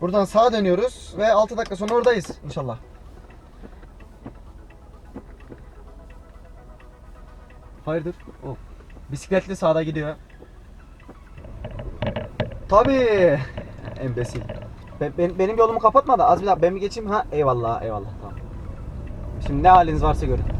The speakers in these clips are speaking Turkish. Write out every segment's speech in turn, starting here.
Buradan sağa dönüyoruz ve 6 dakika sonra oradayız inşallah. Hayırdır? Oh. Bisikletli sağda gidiyor. Tabii. Embesil. Be- ben- benim yolumu kapatma da az bir daha ben bir geçeyim ha. Eyvallah eyvallah tamam. Şimdi ne haliniz varsa görün.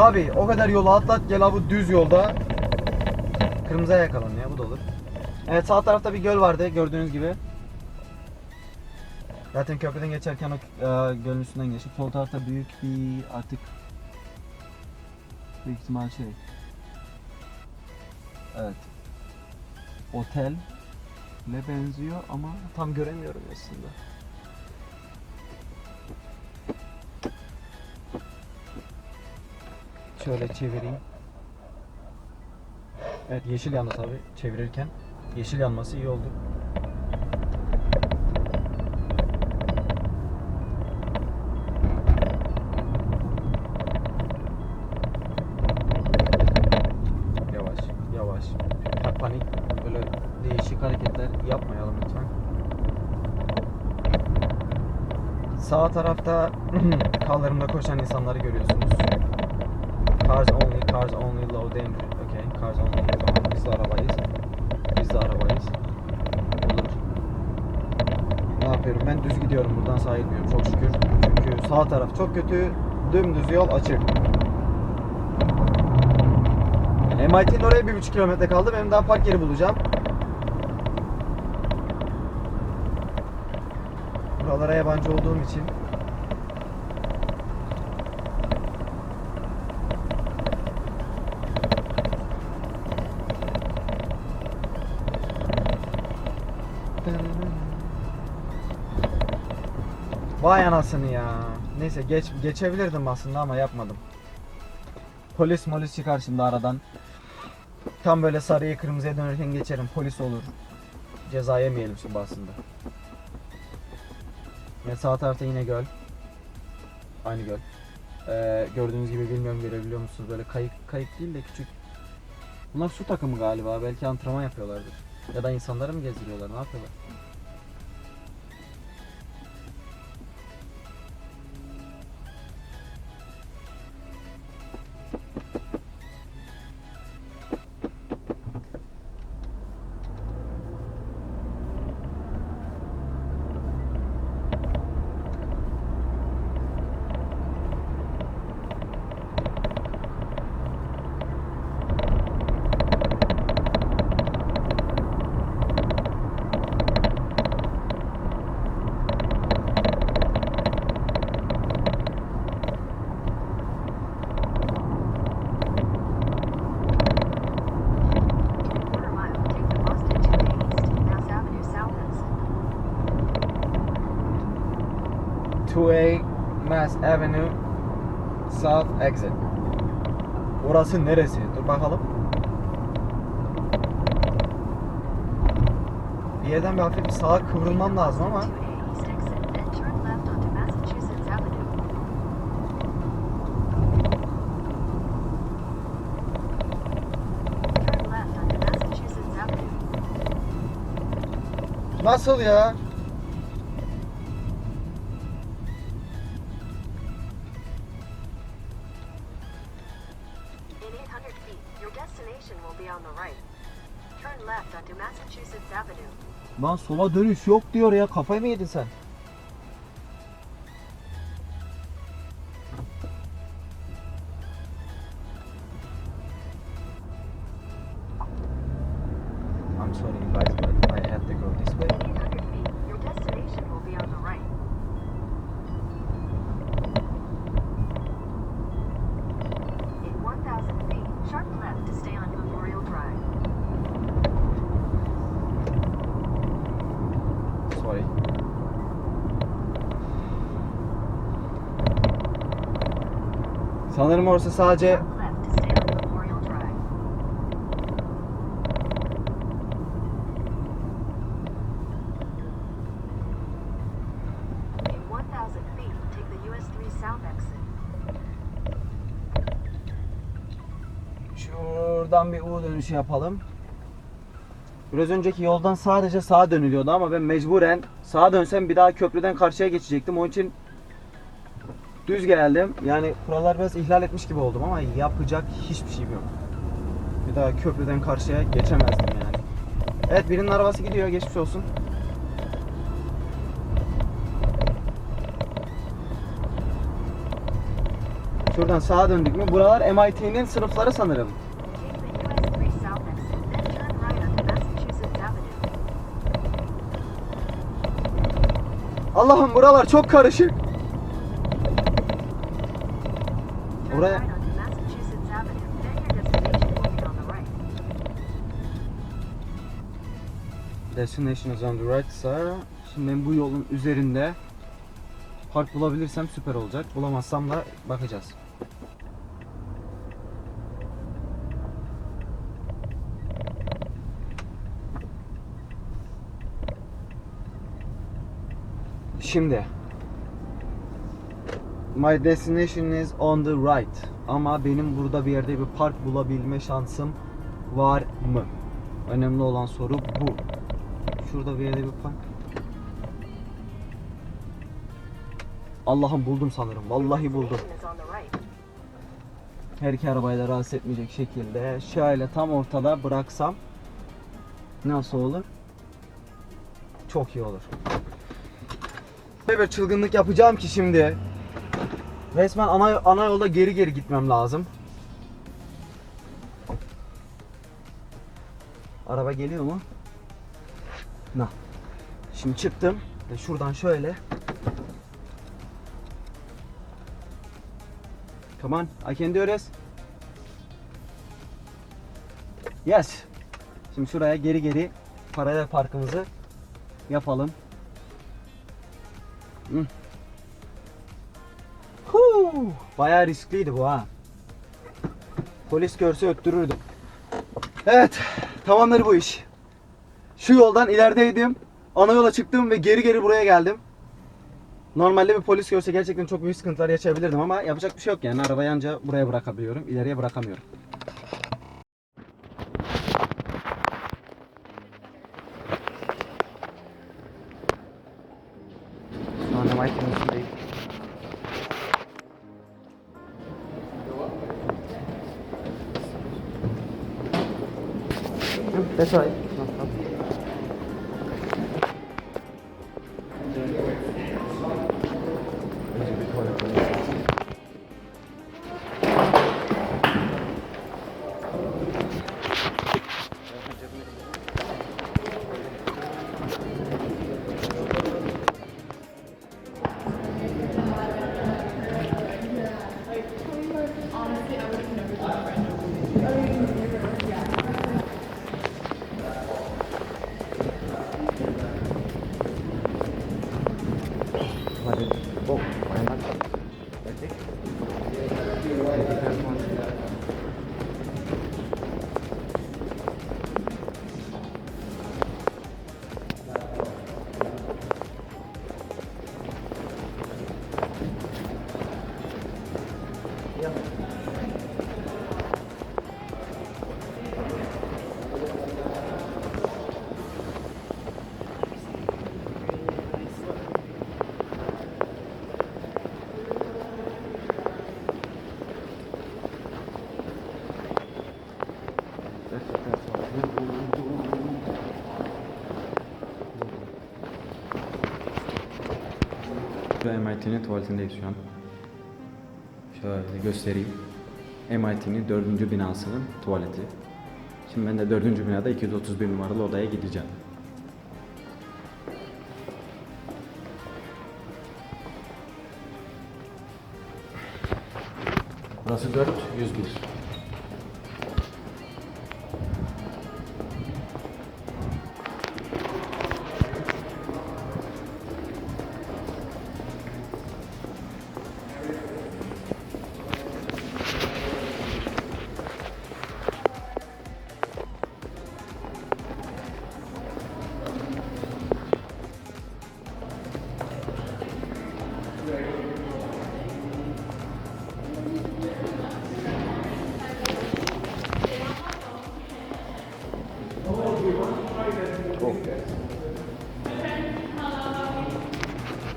Tabii o kadar yolu atlat gel abi düz yolda. Kırmızıya yakalan ya bu da olur. Evet sağ tarafta bir göl vardı gördüğünüz gibi. Zaten köprüden geçerken o e, gölün üstünden geçtik. Sol tarafta büyük bir artık büyük ihtimal şey. Evet. Otel ne benziyor ama tam göremiyorum aslında. Şöyle çevireyim. Evet yeşil yandı tabi çevirirken. Yeşil yanması iyi oldu. Yavaş, yavaş. Panik, böyle değişik hareketler yapmayalım lütfen. Sağ tarafta kaldırımda koşan insanları görüyorsunuz. Cars only, cars only, low danger. Okay, cars only. Tamam, biz de arabayız. Biz de arabayız. Olur. Ne yapıyorum? Ben düz gidiyorum. Buradan sağa. Çok şükür. Çünkü sağ taraf çok kötü. Dümdüz yol açık. MIT'nin oraya bir buçuk kilometre kaldı. Benim daha park yeri bulacağım. Buralara yabancı olduğum için Vay anasını ya. Neyse geç geçebilirdim aslında ama yapmadım. Polis molis çıkar şimdi aradan. Tam böyle sarıya kırmızıya dönerken geçerim. Polis olur. Ceza yemeyelim şimdi aslında. Ve sağ tarafta yine göl. Aynı göl. Ee, gördüğünüz gibi bilmiyorum görebiliyor musunuz? Böyle kayık kayık değil de küçük. Bunlar su takımı galiba. Belki antrenman yapıyorlardır. Ya da insanları mı gezdiriyorlar? Ne yapıyorlar? 2A Mass Avenue South Exit. Orası neresi? Dur bakalım. Bir yerden bir hafif sağa kıvrılmam lazım ama 2A east In 800 feet, your destination will be on the right. Turn left onto Massachusetts Avenue. Lan sola dönüş yok diyor ya. Kafayı mı yedin sen? I'm sorry guys, but I have to go this way. In 800 feet, your destination will be on the right. In 1,000 feet, sharp left to stay on Memorial Drive. Sorry. Sanırım orası sadece. Şuradan bir U dönüşü yapalım. Biraz önceki yoldan sadece sağa dönülüyordu ama ben mecburen sağa dönsem bir daha köprüden karşıya geçecektim. Onun için düz geldim. Yani kurallar biraz ihlal etmiş gibi oldum ama yapacak hiçbir şeyim yok. Bir daha köprüden karşıya geçemezdim yani. Evet birinin arabası gidiyor geçmiş olsun. Şuradan sağa döndük mü? Buralar MIT'nin sınıfları sanırım. Take the US 3 south exit, then turn right onto Massachusetts Avenue. Allah'ım buralar çok karışık. Your destination is on the right sir. Şimdi bu yolun üzerinde park bulabilirsem süper olacak. Bulamazsam da bakacağız. Şimdi My destination is on the right. Ama benim burada bir yerde bir park bulabilme şansım var mı? Önemli olan soru bu. Şurada bir yerde bir park. Allah'ım buldum sanırım. Vallahi buldum. Her iki arabayı da rahatsız etmeyecek şekilde şöyle tam ortada bıraksam nasıl olur? Çok iyi olur. Böyle çılgınlık yapacağım ki şimdi. Resmen ana, ana yolda geri geri gitmem lazım. Araba geliyor mu? Na. Şimdi çıktım ve şuradan şöyle. Come on, I can do this. Yes. Şimdi şuraya geri geri paralel parkımızı yapalım. Hı. Bayağı riskliydi bu ha. Polis görse öttürürdü. Evet, tamamdır bu iş. Şu yoldan ilerideydim. Ana yola çıktım ve geri geri buraya geldim. Normalde bir polis görse gerçekten çok büyük sıkıntılar yaşayabilirdim ama yapacak bir şey yok yani arabayı anca buraya bırakabiliyorum. ileriye bırakamıyorum. That's right. Burada MIT'nin tuvaletindeyiz şu an. Şöyle göstereyim. MIT'nin dördüncü binasının tuvaleti. Şimdi ben de dördüncü binada 231 numaralı odaya gideceğim. Burası 4, 101.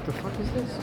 The fuck is this?